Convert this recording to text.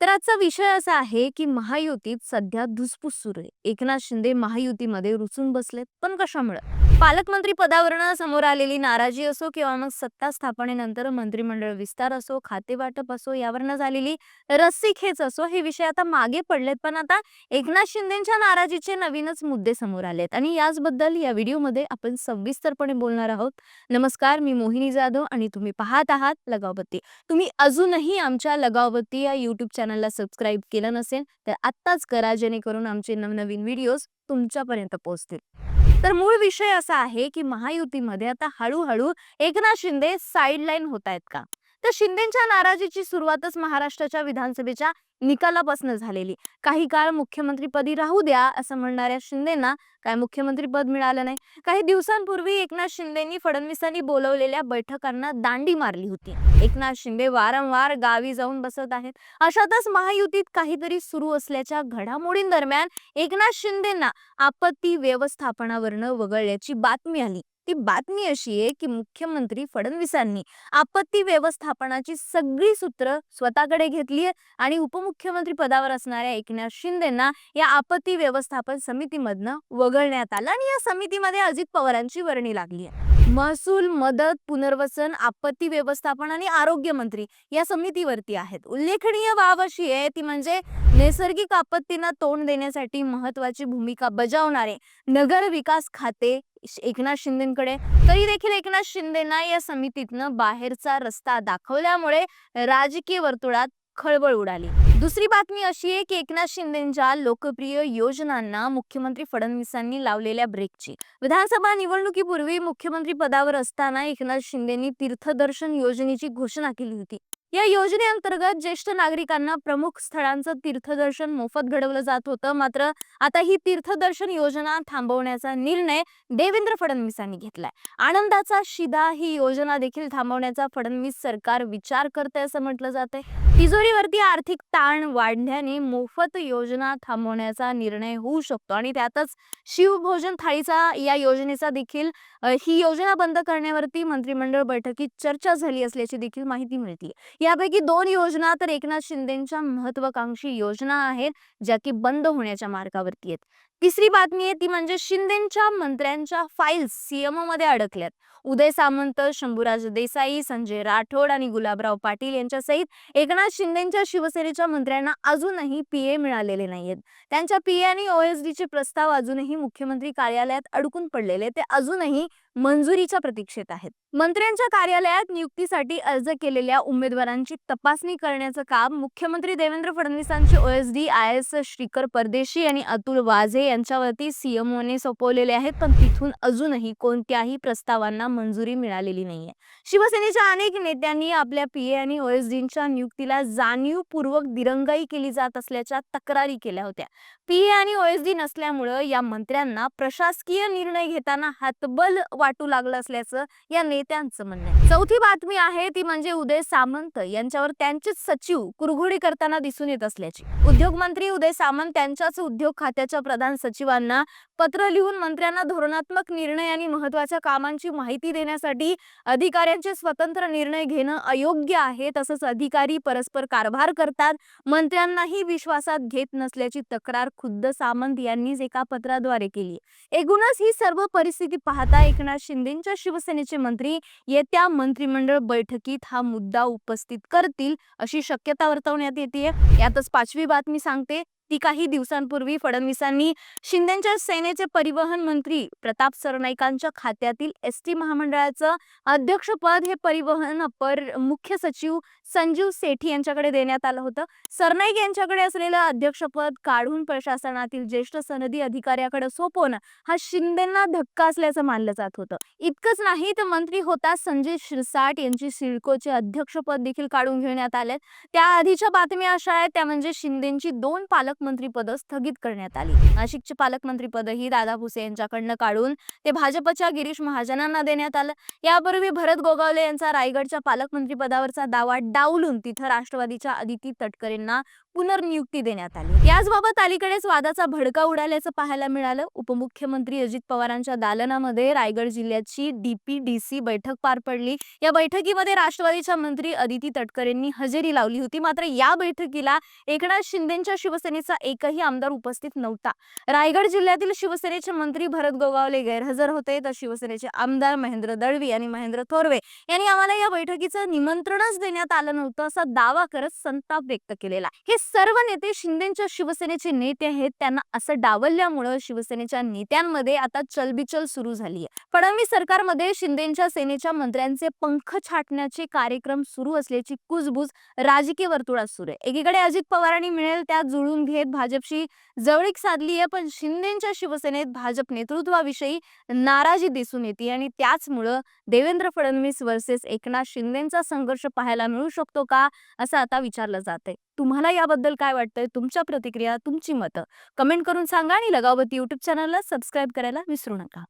तर आजचा विषय असा आहे की महायुतीत सध्या धुसफूस सुरू आहे. एकनाथ शिंदे महायुतीमध्ये रुसून बसलेत पण कशामुळे? पालकमंत्री पदावरनं समोर आलेली नाराजी असो किंवा मग सत्ता स्थापनेनंतर मंत्रिमंडळ विस्तार असो खाते वाटप असो यावरनं झालेली रस्सीखेच असो हे विषय आता मागे पडलेत. पण आता एकनाथ शिंदेच्या नाराजीचे नवीनच मुद्दे समोर आलेत आणि याचबद्दल या व्हिडिओमध्ये आपण सविस्तरपणे बोलणार आहोत. नमस्कार मी मोहिनी जाधव आणि तुम्ही पाहत आहात लगावबत्ती तुम्ही अजूनही आमच्या लगावबत्ती या युट्यूब चॅनलला सबस्क्राईब केलं नसेल तर आत्ताच करा जेणेकरून आमचे नवनवीन व्हिडिओज तुमच्यापर्यंत पोहोचतील. तर मूळ विषय असा आहे की महायुतीमध्ये आता हळूहळू एकनाथ शिंदे साईडलाईन होत आहेत का? तर शिंदेच्या नाराजीची सुरुवातच महाराष्ट्राच्या विधानसभेच्या निकालापासून झालेली. काही काळ मुख्यमंत्रीपदी राहू द्या असं म्हणणाऱ्या शिंदेना काय मुख्यमंत्रीपद मिळालं नाही. काही दिवसांपूर्वी एकनाथ शिंदेनी फडणवीसांनी बोलवलेल्या बैठकांना दांडी मारली होती. एकनाथ शिंदे वारंवार गावी जाऊन बसत आहेत. अशातच महायुतीत काहीतरी सुरू असल्याच्या घडामोडींदरम्यान एकनाथ शिंदेना आपत्ती व्यवस्थापनावरनं वगळल्याची बातमी आली. ती बातमी अशी आहे की मुख्यमंत्री फडणवीसांनी आपत्ती व्यवस्थापनाची सगळी सूत्र स्वतःकडे घेतली आणि उपमुख्यमंत्री पदावर असणाऱ्या एकनाथ शिंदेना या आपत्ती व्यवस्थापन समितीमधनं वगळण्यात आलं आणि या समितीमध्ये अजित पवारांची वर्णी लागली आहे. महसूल मदत पुनर्वसन आपत्ती व्यवस्थापन आणि आरोग्य मंत्री या समितीवरती आहेत. उल्लेखनीय बाब अशी आहे ती म्हणजे नैसर्गिक आपत्तींना तोंड देण्यासाठी महत्वाची भूमिका बजावणारे नगर विकास खाते एकनाथ शिंदेकडे. तरी देखील एकनाथ शिंदेना या समितीतनं बाहेरचा रस्ता दाखवल्यामुळे राजकीय वर्तुळात खळबळ उडाली. दुसरी बातमी अशी आहे की एकनाथ शिंदेच्या लोकप्रिय योजनांना मुख्यमंत्री फडणवीसांनी लावलेल्या ब्रेकची विधानसभा निवडणुकीपूर्वी मुख्यमंत्री पदावर असताना एकनाथ शिंदेनी तीर्थदर्शन योजनेची घोषणा केली होती. या योजनेअंतर्गत ज्येष्ठ नागरिकांना प्रमुख स्थळांचं तीर्थदर्शन मोफत घडवलं जात होतं. मात्र आता ही तीर्थदर्शन योजना थांबवण्याचा निर्णय देवेंद्र फडणवीसांनी घेतलाय. आनंदाचा शिदा ही योजना देखील थांबवण्याचा फडणवीस सरकार विचार करते असं म्हटलं जातंय. तिजोरीवरती आर्थिक ताण वाढल्याने मोफत योजना थांबवण्याचा निर्णय होऊ शकतो आणि त्यातच शिवभोजन थाळीचा या योजनेचा देखील ही योजना बंद करण्यावरती मंत्रिमंडळ बैठकीत चर्चा झाली असल्याची देखील माहिती मिळते यापैकी दोन योजना तर एकनाथ शिंदेच्या महत्वाकांक्षी योजना आहेत ज्या की बंद होण्याच्या मार्गावरती आहेत. तिसरी बातमी आहे ती म्हणजे शिंदेच्या मंत्र्यांच्या फाईल्स सीएमओ मध्ये अडकल्यात. उदय सामंत शंभूराज देसाई संजय राठोड आणि गुलाबराव पाटील यांच्या सहित एकनाथ शिंदेच्या शिवसेनेच्या मंत्र्यांना अजूनही पीए मिळालेले नाहीयेत. त्यांच्या पीए आणि ओएसडी चे प्रस्ताव अजूनही मुख्यमंत्री कार्यालयात अडकून पडलेले ते अजूनही मंजुरीच्या प्रतीक्षेत आहेत. मंत्र्यांच्या कार्यालयात नियुक्तीसाठी अर्ज केलेल्या उमेदवारांची तपासणी करण्याचं काम मुख्यमंत्री Devendra फडणवीसांचे OSD I S Shrikar Pardeshi आणि अतुल वाझे यांच्यावरती सीएमओने सोपवलेले आहेत पण तिथून अजूनही कोणत्याही प्रस्तावांना मंजुरी मिळालेली नाहीये. शिवसेनेच्या अनेक नेत्यांनी आपल्या पीए आणि ओएसडींच्या नियुक्तीला जाणीवपूर्वक दिरंगाई केली जात असल्याच्या तक्रारी केल्या होत्या. पीए आणि ओएसडी नसल्यामुळं या मंत्र्यांना प्रशासकीय निर्णय घेताना हातबल वाटू लागलं असल्याचं या नेत्यांचं म्हणणं आहे. चौथी बातमी आहे ती म्हणजे उदय सामंत यांच्यावर त्यांचेच सचिव कुरघोडी करताना दिसून येत असल्याची. उद्योग मंत्री उदय सामंत त्यांच्याच उद्योग खात्याच्या प्रधान सचिवांना पत्र लिहून मंत्र्यांना धोरणात्मक निर्णय आणि महत्त्वाच्या कामांची माहिती देण्यासाठी अधिकाऱ्यांचे स्वतंत्र निर्णय घेणं अयोग्य आहे तसंच अधिकारी परस्पर कारभार करतात मंत्र्यांनाही विश्वासात घेत नसल्याची तक्रार खुद्द सामंत यांनीच एका पत्राद्वारे केली. एकूणच ही सर्व परिस्थिती पाहता एकनाथ शिंदेच्या शिवसेनेचे मंत्री येत्या मंत्रिमंडळ बैठकीत हा मुद्दा उपस्थित करतील अशी शक्यता वर्तवण्यात येते यातच पाचवी बातमी सांगते. ती काही दिवसांपूर्वी फडणवीसांनी शिंदेच्या सेनेचे परिवहन मंत्री प्रताप सरनाईकांच्या खात्यातील एस टी महामंडळाचं अध्यक्षपद हे परिवहन अपर मुख्य सचिव संजीव सेठी यांच्याकडे देण्यात आलं होतं. सरनाईक यांच्याकडे असलेलं अध्यक्षपद काढून प्रशासनातील ज्येष्ठ सनदी अधिकाऱ्याकडे सोपवणं हा शिंदेना धक्का असल्याचं मानलं जात होतं. इतकंच नाही तर मंत्री होता संजय शिरसाट यांची सिडकोचे अध्यक्षपद देखील काढून घेण्यात आले त्या आधीच्या बातम्या अशा आहेत त्या म्हणजे शिंदेची दोन पालक पालकमंत्री पद स्थगित करण्यात आली. नाशिकचे पालकमंत्रीपदही दादा भुसे यांच्याकडनं काढून ते भाजपच्या गिरीश महाजनांना देण्यात आलं. यापूर्वी भरत गोगावले यांचा रायगडच्या पालकमंत्री पदावरचा दावा डावलून तिथं राष्ट्रवादीच्या अदिती तटकरेंना पुनर्नियुक्ती देण्यात आली. याचबाबत अलीकडेच वादाचा भडका उडाल्याचं पाहायला मिळालं. उपमुख्यमंत्री अजित पवारांच्या दालनामध्ये रायगड जिल्ह्याची डीपीडीसी बैठक पार पडली. या बैठकीमध्ये राष्ट्रवादीच्या मंत्री अदिती तटकरेंनी हजेरी लावली होती. मात्र या बैठकीला एकनाथ शिंदेच्या शिवसेनेचे एकही आमदार उपस्थित नव्हता. रायगड जिल्ह्यातील शिवसेनेचे मंत्री भरत गोगावले गैरहजर होते. तर शिवसेनेचे आमदार महेंद्र दळवी आणि महेंद्र थोरवे यांनी आम्हाला या बैठकीचं निमंत्रणच देण्यात आलं नव्हतं असा दावा करत संताप व्यक्त केलेला हे सर्व नेते शिंदेच्या शिवसेनेचे नेते आहेत. त्यांना असं डावलल्यामुळं शिवसेनेच्या नेत्यांमध्ये आता चलबिचल सुरू झाली आहे फडणवीस सरकारमध्ये शिंदेच्या सेनेच्या मंत्र्यांचे पंख छाटण्याचे कार्यक्रम सुरू असल्याची कुजबूज राजकीय वर्तुळात सुरू आहे. एकीकडे अजित पवारांनी मिळेल त्या जुळून घेत भाजपशी जवळीक साधली आहे पण शिंदेच्या शिवसेनेत भाजप नेतृत्वाविषयी नाराजी दिसून येते आणि त्याचमुळं देवेंद्र फडणवीस वर्सेस एकनाथ शिंदेचा संघर्ष पाहायला मिळू शकतो का असं आता विचारलं जात आहे तुम्हाला याबद्दल काय वाटतंय? तुमच्या प्रतिक्रिया तुमची मतं कमेंट करून सांगा आणि लगावती युट्यूब चॅनलला सबस्क्राईब करायला विसरू नका.